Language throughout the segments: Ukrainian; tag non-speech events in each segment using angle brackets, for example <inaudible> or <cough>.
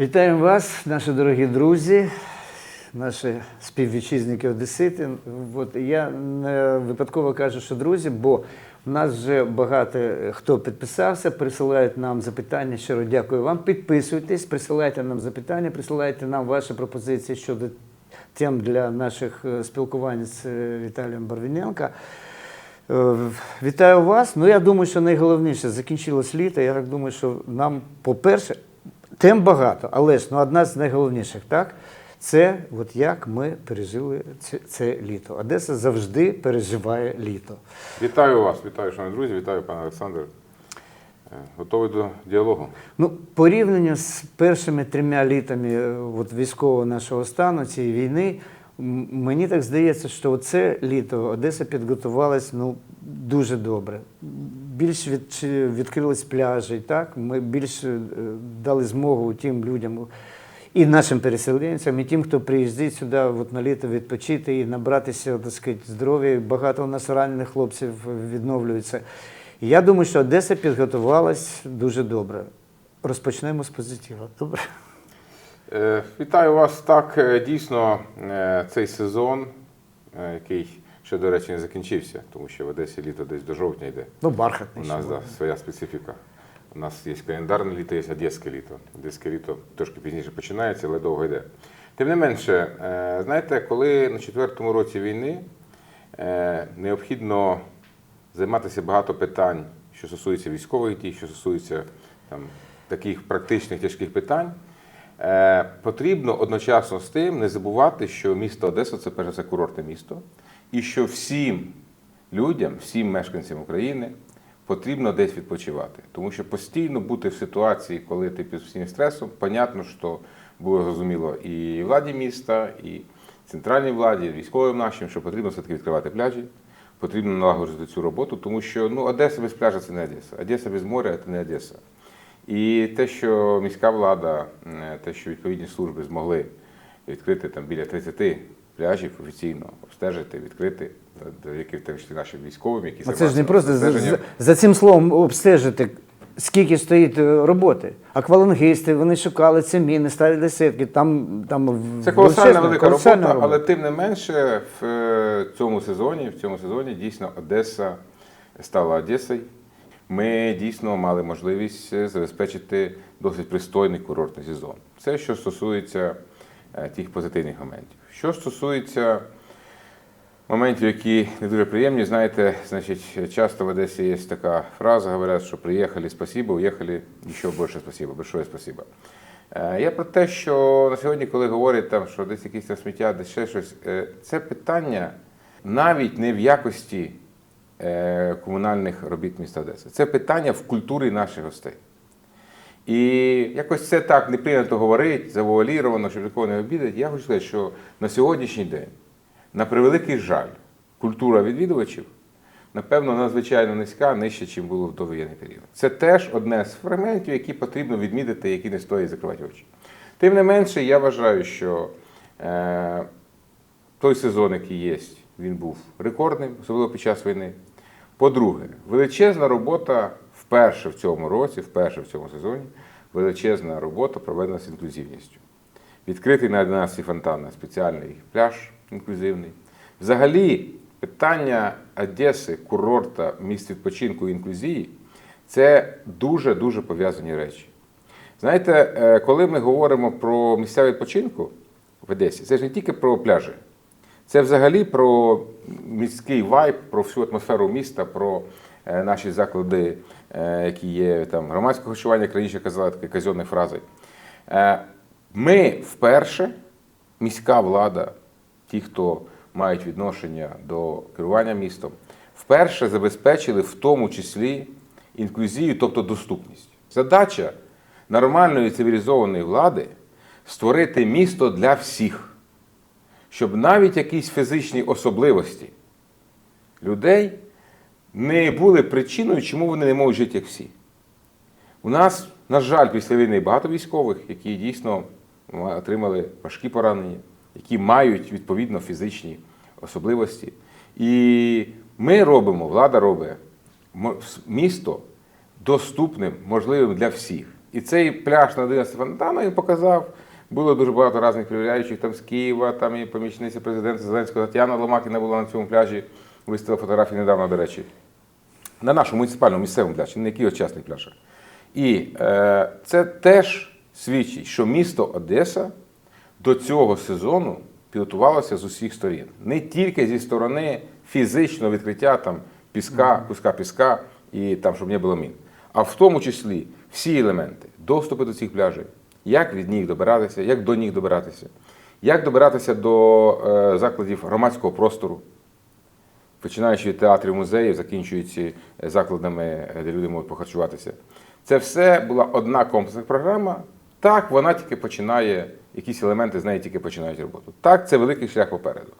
Вітаємо вас, наші дорогі друзі, наші співвітчизники Одесити. От я не випадково кажу, що друзі, бо в нас вже багато хто підписався, присилають нам запитання. Щиро дякую вам. Підписуйтесь, присилайте нам запитання, присилайте нам ваші пропозиції щодо тем для наших е, спілкувань з е, Віталієм Барвіненко. Е, Вітаю вас. Ну, я думаю, що найголовніше закінчилось літо. Я так думаю, що нам, по-перше, тем багато, але ж ну, одна з найголовніших, так? Це от як ми пережили це, це літо. Одеса завжди переживає літо. Вітаю вас, вітаю, шановні друзі, вітаю, пане Олександр. Е, Готовий до діалогу? Ну, порівняно з першими трьома літами е, от, військового нашого стану, цієї війни, мені так здається, що це літо Одеса підготувалась ну, дуже добре. Більш від, відкрились пляжі, так? ми більше е, дали змогу тим людям. І нашим переселенцям, і тим, хто приїздить сюди от, на літо відпочити і набратися так сказати, здоров'я. Багато у нас ранених хлопців відновлюється. Я думаю, що Одеса підготувалась дуже добре. Розпочнемо з позитиву. Добре. Е, Вітаю вас. Так, е, дійсно, цей сезон, який ще, до речі, не закінчився, тому що в Одесі літо десь до жовтня йде. Ну, У нас да, своя специфіка. У нас є календарне літо, є одеське літо. Одеське літо трошки пізніше починається, але довго йде. Тим не менше, е, знаєте, коли на четвертому році війни е, необхідно займатися багато питань, що стосується військових дій, що стосується там, таких практичних тяжких питань, е, потрібно одночасно з тим не забувати, що місто Одеса це перш за все курортне місто, і що всім людям, всім мешканцям України потрібно десь відпочивати. Тому що постійно бути в ситуації, коли ти під постійним стресом, понятно, що було зрозуміло і владі міста, і центральній владі, і військовим нашим, що потрібно все-таки відкривати пляжі, потрібно налагоджувати цю роботу, тому що ну, Одеса без пляжа це не Одеса, Одеса без моря це не Одеса. І те, що міська влада, е, те, що відповідні служби змогли відкрити там біля 30 пляжів офіційно, обстежити, відкрити, яких там йшли наші військовим, які це ж не просто за, за, цим словом обстежити, скільки стоїть е, роботи. Аквалангісти, вони шукали ці міни, ставили сітки. Там, там Це колосальна велика колосальна робота, але тим не менше в е, цьому сезоні, в цьому сезоні дійсно Одеса стала Одесою. Ми дійсно мали можливість е, забезпечити досить пристойний курортний сезон. Це що стосується е, тих позитивних моментів. Що стосується моментів, які не дуже приємні, знаєте, значить, часто в Одесі є така фраза, говорять, що приїхали, спасибо, уїхали, ще більше спасибо, большое спасибо. Е, Я про те, що на сьогодні, коли говорять, там, що десь якісь там сміття, десь ще щось, е, це питання навіть не в якості е, комунальних робіт міста Одеси. Це питання в культурі наших гостей. І якось це так не прийнято говорити, завуаліровано, щоб такого не обідати. Я хочу сказати, що на сьогоднішній день, на превеликий жаль, культура відвідувачів, напевно, надзвичайно низька, нижче, ніж було в довоєнний період. Це теж одне з фрагментів, які потрібно відмітити, які не стоїть закривати очі. Тим не менше, я вважаю, що е, той сезон, який є, він був рекордним, особливо під час війни. По-друге, величезна робота вперше в цьому році, вперше в цьому сезоні, величезна робота проведена з інклюзивністю. Відкритий на 11 фонтанах спеціальний пляж інклюзивний. Взагалі, питання Одеси, курорта, місць відпочинку і інклюзії це дуже-дуже пов'язані речі. Знаєте, е, коли ми говоримо про місця відпочинку в Одесі, це ж не тільки про пляжі. Це взагалі про міський вайб, про всю атмосферу міста, про е, наші заклади, які є там громадського харчування, як раніше казали такі казенні фрази. Е, Ми вперше, міська влада, ті, хто мають відношення до керування містом, вперше забезпечили в тому числі інклюзію, тобто доступність. Задача нормальної цивілізованої влади створити місто для всіх щоб навіть якісь фізичні особливості людей не були причиною, чому вони не можуть жити як всі. У нас, на жаль, після війни багато військових, які дійсно отримали важкі поранення, які мають відповідно фізичні особливості. І ми робимо, влада робить місто доступним, можливим для всіх. І цей пляж на 11 фонтана він показав. Було дуже багато різних перевіряючих там з Києва, там і помічниця президента Зеленського Тетяна Ломакіна була на цьому пляжі, виставила фотографії недавно, до речі. На нашому муніципальному місцевому пляжі, не який частний пляж. І е, це теж свідчить, що місто Одеса до цього сезону підготувалося з усіх сторін. Не тільки зі сторони фізичного відкриття там, піска, куска піска і там, щоб не було мін, а в тому числі всі елементи доступу до цих пляжів, як від них добиратися, як до них добиратися, як добиратися до е, закладів громадського простору, починаючи від театрів, музеїв, закінчуючи е, закладами, е, де люди можуть похарчуватися. Це все була одна комплексна програма. Так, вона тільки починає, якісь елементи з неї тільки починають роботу. Так, це великий шлях попереду.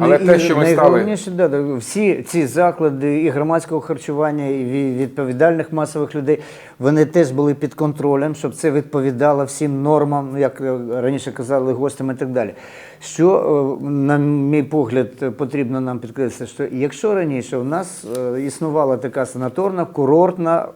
Але Ну, те, що ми стали. да, всі ці заклади і громадського харчування, і відповідальних масових людей, вони теж були під контролем, щоб це відповідало всім нормам, як е, раніше казали, гостям і так далі. Що, е, на мій погляд, потрібно нам підкреслити, що якщо раніше у нас е, існувала така санаторна, курортна.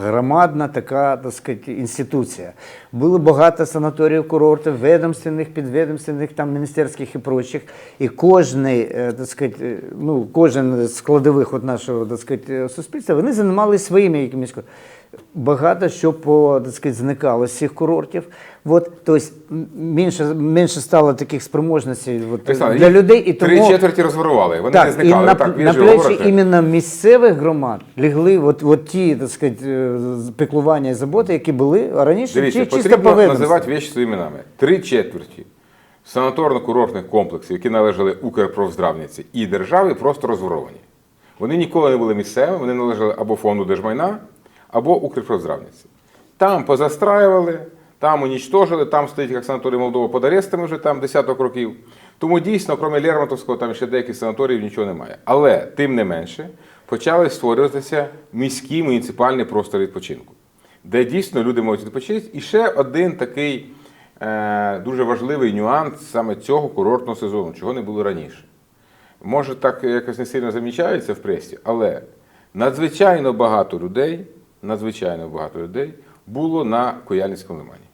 Громадна така, так сказати, інституція. Було багато санаторіїв, курортів, ведомственних, підведомственних, там, міністерських і прочих. І кожний, е, так сказати, ну, кожен складових от нашого так сказати, суспільства, вони займалися своїми якимись. Багато що по, так сказати, зникало з цих курортів. От, тобто, менше, менше стало таких спроможностей от, Олександр, для людей. І тому... Три четверті розворували. Вони не Так, і зникали. на, так, він на плечі іменно місцевих громад лягли от, от ті, так сказати, е, піклування і заботи, які були раніше Дивіться, чи- чисто потрібно називати речі своїми іменами. Три четверті санаторно-курортних комплексів, які належали Укрпровздравниці і державі, просто розворовані. Вони ніколи не були місцевими, вони належали або фонду держмайна, або Укрпровздравниці. Там позастраювали, там унічтожили, там стоїть як санаторій Молдова під арестами вже там десяток років. Тому дійсно, крім Лермонтовського, там ще деяких санаторіїв нічого немає. Але тим не менше почали створюватися міські муніципальні простори відпочинку, де дійсно люди можуть відпочити. І ще один такий е, дуже важливий нюанс саме цього курортного сезону, чого не було раніше. Може, так якось не сильно замічається в пресі, але надзвичайно багато людей, надзвичайно багато людей було на Куяльницькому лимані.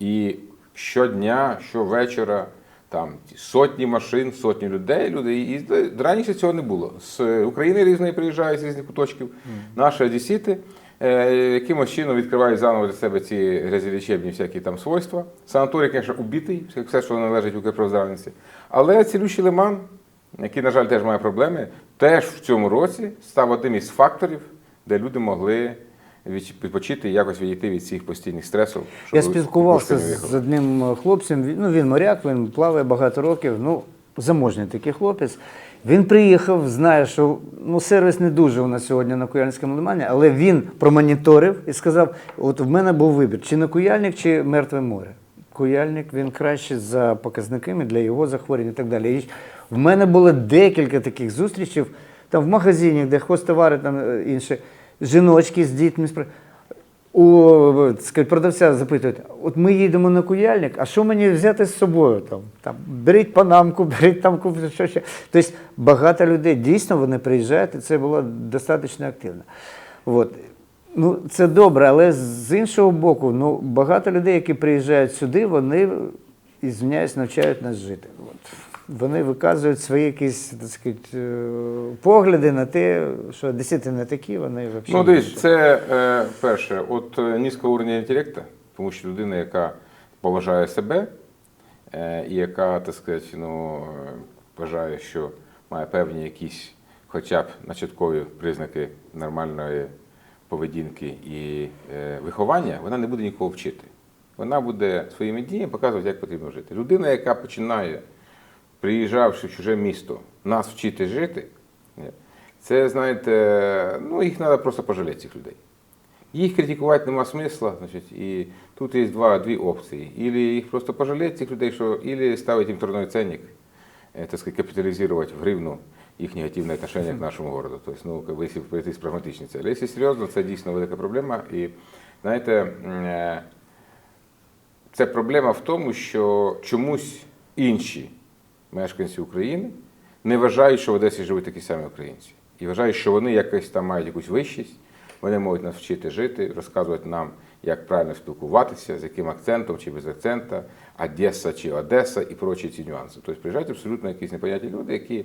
І щодня, щовечора, там сотні машин, сотні людей, люди. І раніше цього не було. З України різної приїжджають з різних куточків. Наші одесіти е, якимось чином відкривають заново для себе ці грязілічебні всякі там свойства. Санаторій, звісно, убитий, все, що належить Укрпроздравниці. Але цілющий лиман, який, на жаль, теж має проблеми, теж в цьому році став одним із факторів, де люди могли відпочити і якось відійти від цих постійних стресів. щоб Я спілкувався з одним е, хлопцем. Ну, він моряк, він плаває багато років. Ну, заможний такий хлопець. Він приїхав, знає, що ну, сервіс не дуже у нас сьогодні на Куяльницькому лимані, але він промоніторив і сказав: от в мене був вибір, чи на Куяльник, чи Мертве море. Куяльник він краще за показниками для його захворювань і так далі. І в мене було декілька таких зустрічей там в магазині, де хостовари там е, інші, жіночки з дітьми. у сказати, продавця запитують, от ми їдемо на куяльник, а що мені взяти з собою? Там, там, беріть панамку, <laughs> беріть там що ще. Тобто багато людей дійсно вони приїжджають, і це було достатньо активно. От. Ну, це добре, але з іншого боку, ну, багато людей, які приїжджають сюди, вони, ізвиняюсь, навчають нас жити. От. Вони виказують свої якісь так сказати, е, погляди на те, що десяти не такі, вони взагалі. Ну, такі. це е, перше, от е, низького уровня інтелекту, тому що людина, яка поважає себе е, і яка, так сказати, ну, е, вважає, що має певні якісь хоча б начаткові признаки нормальної поведінки і е, виховання, вона не буде нікого вчити. Вона буде своїми діями показувати, як потрібно жити. Людина, яка починає, приїжджавши в чуже місто, нас вчити жити, це, знаєте, ну їх треба просто пожаліти, цих людей. Їх критикувати нема смисла, значить, і тут є два, дві опції. Ілі їх просто пожаліти цих людей, що, ілі ставити їм трудовий ценник, е, так сказать, капіталізувати в гривну їх негативне отношение к нашому городу. Тобто, ну, как якщо прийти з прагматичної цілі. Якщо серйозно, це дійсно велика проблема. І знаєте, е, це проблема в тому, що чомусь інші мешканці України не вважають, що в Одесі живуть такі самі українці. І вважають, що вони якось там мають якусь вищість, вони можуть нас вчити жити, розказувати нам, як правильно спілкуватися, з яким акцентом чи без акцента, Одеса чи Одеса і прочі ці нюанси. Тобто приїжджають абсолютно якісь непонятні люди, які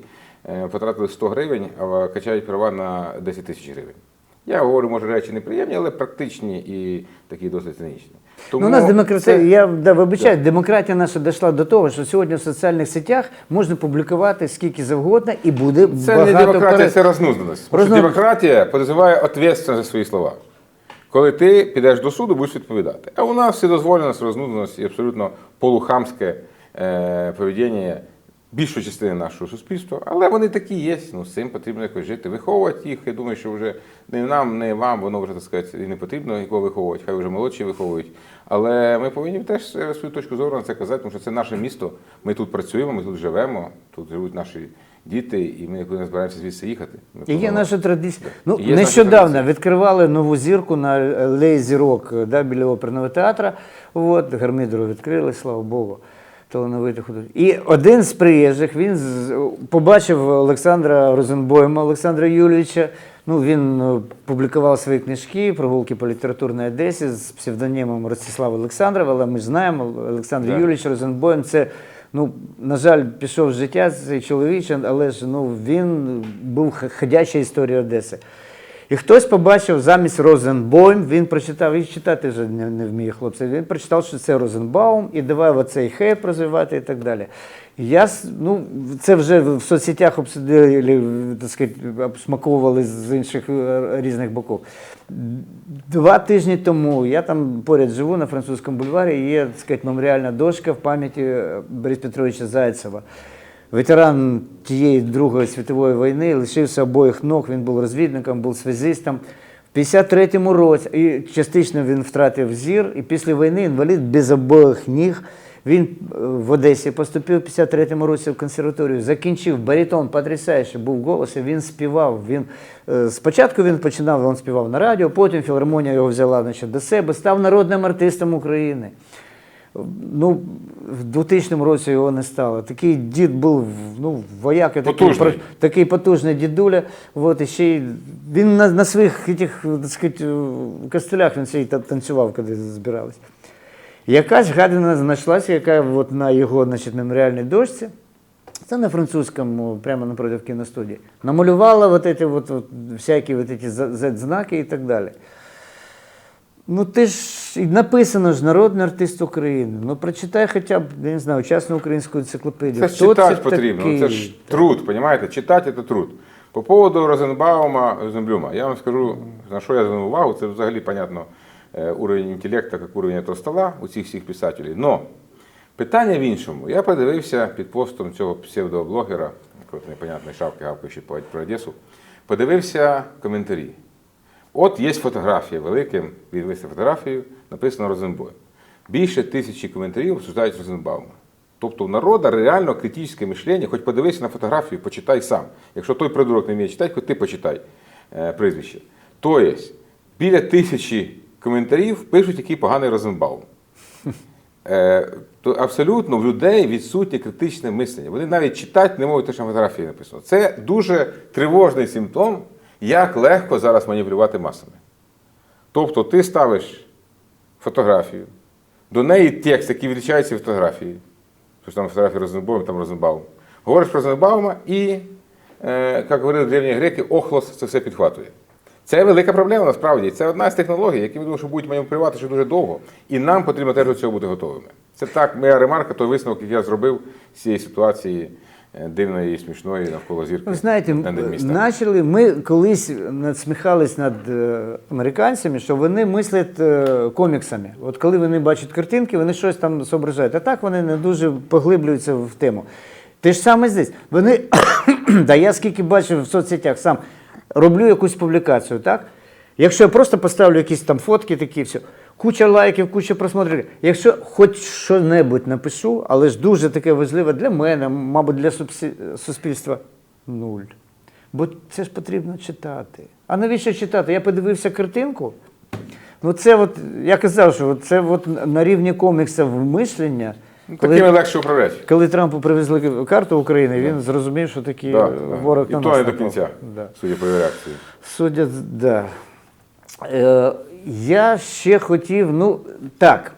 е, потратили 100 гривень, а качають права на 10 тисяч гривень. Я говорю, може, речі неприємні, але практичні і такі досить цинічні. Ну, у нас демократія, це- я да, вибачаю, демократія наша дійшла до того, що сьогодні в соціальних сетях можна публікувати скільки завгодно і буде Це багато не демократія, це рознузданість. Тому Рознуз- демократія подозиває відповідальність за свої слова. Коли ти підеш до суду, будеш відповідати. А у нас все дозволеність, рознузданість і абсолютно полухамське е, поведіння більшої частини нашого суспільства. Але вони такі є. Ну, з цим потрібно якось жити. Виховувати їх. Я думаю, що вже не нам, не вам, воно вже так сказати, і не потрібно його виховувати, хай вже молодші виховують. Але ми повинні теж е, свою точку зору на це казати, тому що це наше місто. Ми тут працюємо, ми тут живемо, тут живуть наші діти, і ми не збираємося звідси їхати. Ми І є наша традиція. Ну, є нещодавно традиція. відкривали нову зірку на алеї зірок да, біля оперного театру. От, гармидру відкрили, слава Богу. Талановитих художників. І один з приїжджих він побачив Олександра Розенбойма, Олександра Юлійовича. Ну, він е, публікував свої книжки «Прогулки по літературній Одесі з псевдонімом Ростислав Олександров, але ми ж знаємо, Олександр Да. Юлійович Розенбойм це, ну, на жаль, пішов з життя цей чоловік, але ж ну, він був х- ходяча історія Одеси. І хтось побачив замість Розенбойм, він прочитав, і читати вже не, не вміє хлопці. Він прочитав, що це Розенбаум, і давай оцей хейп розвивати і так далі. Я, ну, це вже в соцсетях обсудили, так сказати, обсмаковували з інших е, різних боків. Два тижні тому я там поряд живу на французькому бульварі, і є так сказати, меморіальна дошка в пам'яті е, Бориса Петровича Зайцева. Ветеран тієї Другої світової війни лишився обоїх ног, він був розвідником, був связистом. В 53-му році, і частично він втратив зір, і після війни інвалід без обох ніг. Він е, в Одесі поступив в 53-му році в консерваторію, закінчив баритон, потрясаючий був голос, він співав. Він, е, спочатку він починав, він співав на радіо, потім філармонія його взяла значить, до себе, став народним артистом України Ну, в 2000 році його не стало. Такий дід був, ну, вояк, такий, Потужний. про- такий потужний дідуля. От, і ще й, він на, на своїх этих, так сказати, е, костелях він ще й та- танцював, коли збирались. Якась гадина знайшлася, яка от на його значить, меморіальній дошці, це на французькому, прямо напротив кіностудії, намалювала вот эти вот, вот, всякі вот эти Z-знаки і так далі. Ну ти ж і написано ж народний артист України. Ну прочитай хоча б, я не знаю, часну українську енциклопедію. Це ж читати потрібно. такий? Це ж труд, розумієте? Читати це труд. По поводу Розенбаума, Розенблюма, я вам скажу, на що я звернув увагу, це взагалі, понятно, е, уровень інтелекту, як уровень этого стола у цих всіх писателів. Но питання в іншому. Я подивився під постом цього псевдоблогера, непонятної шапки гавкаючи про Одесу, подивився коментарі. От є фотографія великим, він виставив фотографію, написано Розенбой. Більше тисячі коментарів обсуждають Розенбаума. Тобто у народа реально критичне мишлення, хоч подивися на фотографію, почитай сам. Якщо той придурок не вміє читати, хоч ти почитай е, прізвище. Тобто, біля тисячі коментарів пишуть, який поганий Розенбаум. Е, то абсолютно в людей відсутнє критичне мислення. Вони навіть читати не можуть те, що на фотографії написано. Це дуже тривожний симптом, як легко зараз маніпулювати масами. Тобто ти ставиш фотографію, до неї текст, який відрізняється від фотографії. Тож там фотографія Розенбаум, там Розенбаум. Говориш про Розенбаума і, е, як говорили древні греки, охлос це все підхватує. Це велика проблема насправді. Це одна з технологій, які ми думаємо, що будуть маніпулювати ще дуже довго. І нам потрібно теж до цього бути готовими. Це так, моя ремарка, той висновок, який я зробив з цієї ситуації дивної і смішної навколо зірки. Ви знаєте, начали, ми колись надсміхались над е, американцями, що вони мислять е, коміксами. От коли вони бачать картинки, вони щось там зображають. А так вони не дуже поглиблюються в тему. Те ж саме здесь. Вони, <coughs> да я скільки бачив в соцсетях сам, роблю якусь публікацію, так? Якщо я просто поставлю якісь там фотки, такі все, куча лайків, куча просмотрів. Якщо хоч що-небудь напишу, але ж дуже таке важливе для мене, мабуть, для суспільства нуль. Бо це ж потрібно читати. А навіщо читати? Я подивився картинку. Ну, це от, я казав, що це от на рівні коміксів мишлення. Ну, Коли, Такими легше управляти. коли Трампу привезли карту України, він зрозумів, що такий Да, е, да. ворог І на то не до кінця, Да. судя по реакції. Судя, з- да. Е, я ще хотів, ну так.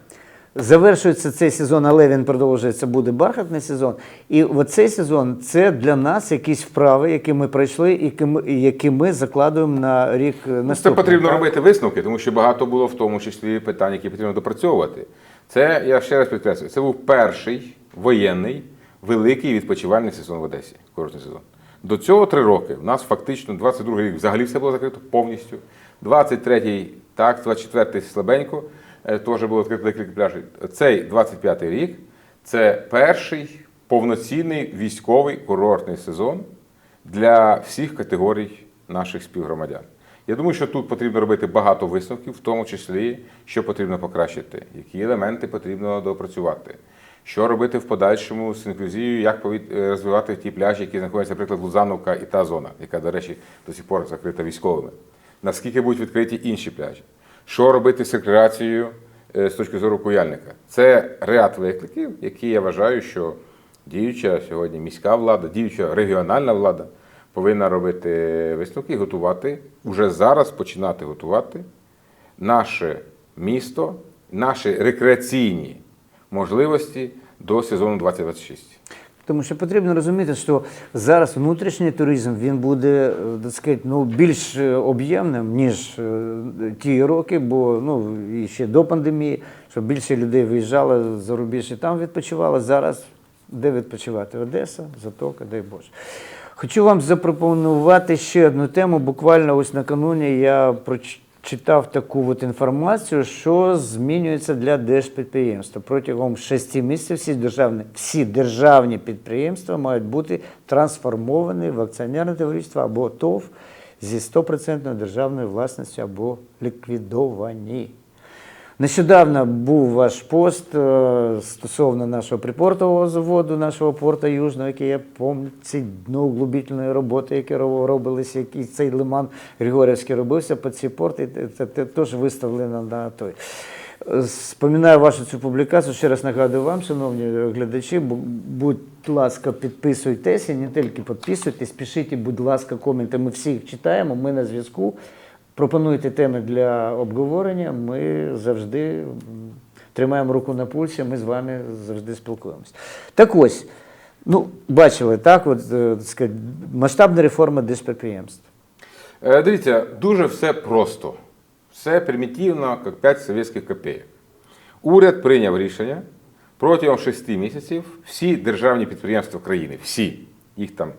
Завершується цей сезон, але він продовжується, буде бархатний сезон. І оцей сезон це для нас якісь вправи, які ми пройшли, і які ми, які ми закладуємо на рік Ну, Це потрібно так? робити висновки, тому що багато було в тому числі питань, які потрібно допрацьовувати. Це, я ще раз підкреслюю, це був перший воєнний великий відпочивальний сезон в Одесі, курортний сезон. До цього три роки. У нас фактично 22 рік взагалі все було закрито повністю. 23-й так, 24-й слабенько, е, теж було відкрито декілька пляжів. Цей 25-й рік це перший повноцінний військовий курортний сезон для всіх категорій наших співгромадян. Я думаю, що тут потрібно робити багато висновків, в тому числі, що потрібно покращити, які елементи потрібно допрацювати, що робити в подальшому з інклюзією, як е, розвивати ті пляжі, які знаходяться, наприклад, Лузановка і та зона, яка, до речі, до сих пор закрита військовими. Наскільки будуть відкриті інші пляжі? Що робити з рекреацією е, з точки зору куяльника? Це ряд викликів, які я вважаю, що діюча сьогодні міська влада, діюча регіональна влада повинна робити висновки готувати, уже зараз починати готувати наше місто, наші рекреаційні можливості до сезону 2026. Тому що потрібно розуміти, що зараз внутрішній туризм він буде е, так сказати, ну, більш е, об'ємним, ніж е, ті роки, бо ну, і ще до пандемії, що більше людей виїжджало за рубіж і там відпочивало. Зараз де відпочивати? Одеса, Затока, дай Боже. Хочу вам запропонувати ще одну тему. Буквально ось накануні я прочитав таку от інформацію, що змінюється для держпідприємства. Протягом шести місяців всі державні, всі державні підприємства мають бути трансформовані в акціонерне товариство або ТОВ зі 100% державною власністю або ліквідовані. Нещодавно був ваш пост е, стосовно нашого припортового заводу, нашого порта Южного, який я пам'ятаю, ці дноуглубительної роботи, які робилися, який цей лиман Григорівський робився під ці порти, це, теж виставлено на той. Споминаю вашу цю публікацію. Ще раз нагадую вам, шановні глядачі, будь ласка, підписуйтесь і не тільки підписуйтесь, пишіть, будь ласка, коменти. Ми всі їх читаємо, ми на зв'язку. Пропонуйте теми для обговорення. Ми завжди тримаємо руку на пульсі, ми з вами завжди спілкуємося. Так ось, ну, бачили, так, от, е, сказати, масштабна реформа держпідприємств. Е, Дивіться, дуже все просто. Все примітивно, як 5 совєтських копійок. Уряд прийняв рішення протягом 6 місяців всі державні підприємства країни, всі, їх там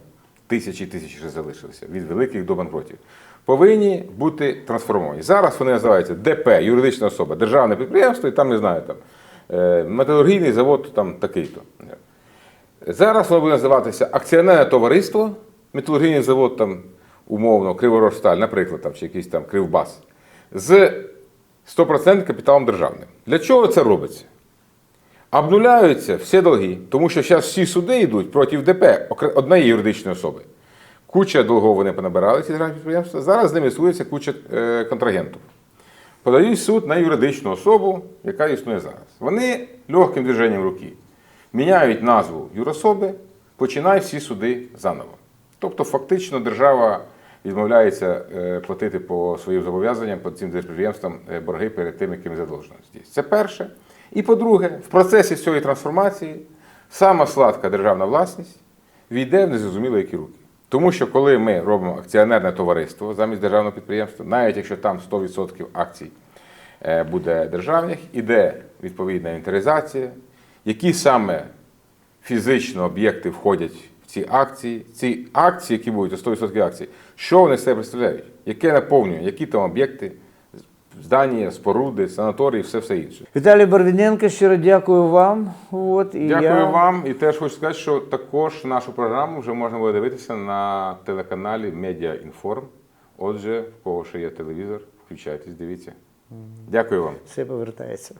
тисячі і тисячі ще залишилися, від великих до банкротів, повинні бути трансформовані. Зараз вони називаються ДП, юридична особа, державне підприємство, і там не знаю, там е, металургійний завод там такий-то. Зараз воно буде називатися акціонерне товариство, металургійний завод там, умовно, Криворожсталь, наприклад, там, чи якийсь там Кривбас, з 100% капіталом державним. Для чого це робиться? Обнуляються всі долги, тому що зараз всі суди йдуть проти ДП однієї юридичної особи. Куча долгов вони понабирали ці державні підприємства. Зараз з ними існується куча е, контрагентів. Подають суд на юридичну особу, яка існує зараз. Вони легким движенням руки міняють назву юрособи, починають всі суди заново. Тобто, фактично, держава відмовляється е, платити по своїм зобов'язанням по цим підприємствам е, борги перед тим, яким задовжено. Це перше. І по-друге, в процесі цієї трансформації сама сладка державна власність війде в незрозуміло які руки. Тому що коли ми робимо акціонерне товариство замість державного підприємства, навіть якщо там 100% акцій е, буде державних, іде відповідна інвентаризація, які саме фізично об'єкти входять в ці акції, ці акції, які будуть 100% акцій, що вони себе представляють, яке наповнює, які там об'єкти, здання, споруди, санаторії, все все інше. Віталій Барвіненко, щиро дякую вам. От, і Дякую я... вам. І теж хочу сказати, що також нашу програму вже можна буде дивитися на телеканалі Медіа Інформ. Отже, в кого ще є телевізор, включайтесь, дивіться. Дякую вам. Все повертається.